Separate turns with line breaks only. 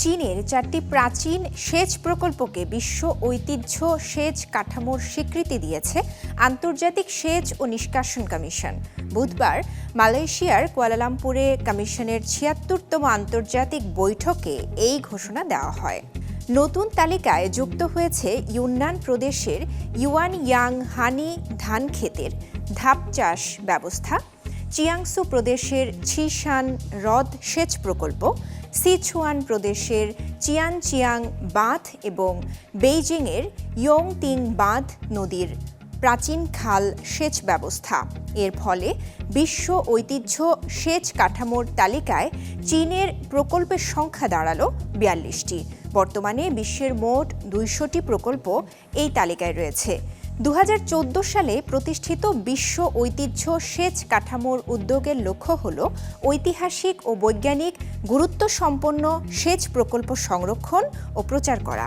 চীনের চারটি প্রাচীন সেচ প্রকল্পকে বিশ্ব ঐতিহ্য সেচ কাঠামোর স্বীকৃতি দিয়েছে আন্তর্জাতিক সেচ ও নিষ্কাশন কমিশন। বুধবার মালয়েশিয়ার কুয়ালালামপুরে কমিশনের ছিয়াত্তরতম আন্তর্জাতিক বৈঠকে এই ঘোষণা দেওয়া হয়। নতুন তালিকায় যুক্ত হয়েছে ইউনান প্রদেশের ইউয়ান ইয়াং হানি ধান ক্ষেতের ধাপ চাষ ব্যবস্থা, চিয়াংসু প্রদেশের ছিশান হ্রদ সেচ প্রকল্প সিচুয়ান প্রদেশের চিয়ান চিয়াং বাঁধ এবং বেইজিংয়ের ইয়ংতিং বাঁধ নদীর প্রাচীন খাল সেচ ব্যবস্থা। এর ফলে বিশ্ব ঐতিহ্য সেচ কাঠামোর তালিকায় চীনের প্রকল্পের সংখ্যা দাঁড়াল বিয়াল্লিশটি। বর্তমানে বিশ্বের মোট দুইশোটি প্রকল্প এই তালিকায় রয়েছে। দু হাজার চৌদ্দ সালে প্রতিষ্ঠিত বিশ্ব ঐতিহ্য সেচ কাঠামোর উদ্যোগের লক্ষ্য হল ঐতিহাসিক ও বৈজ্ঞানিক গুরুত্বসম্পন্ন সেচ প্রকল্প সংরক্ষণ ও প্রচার করা।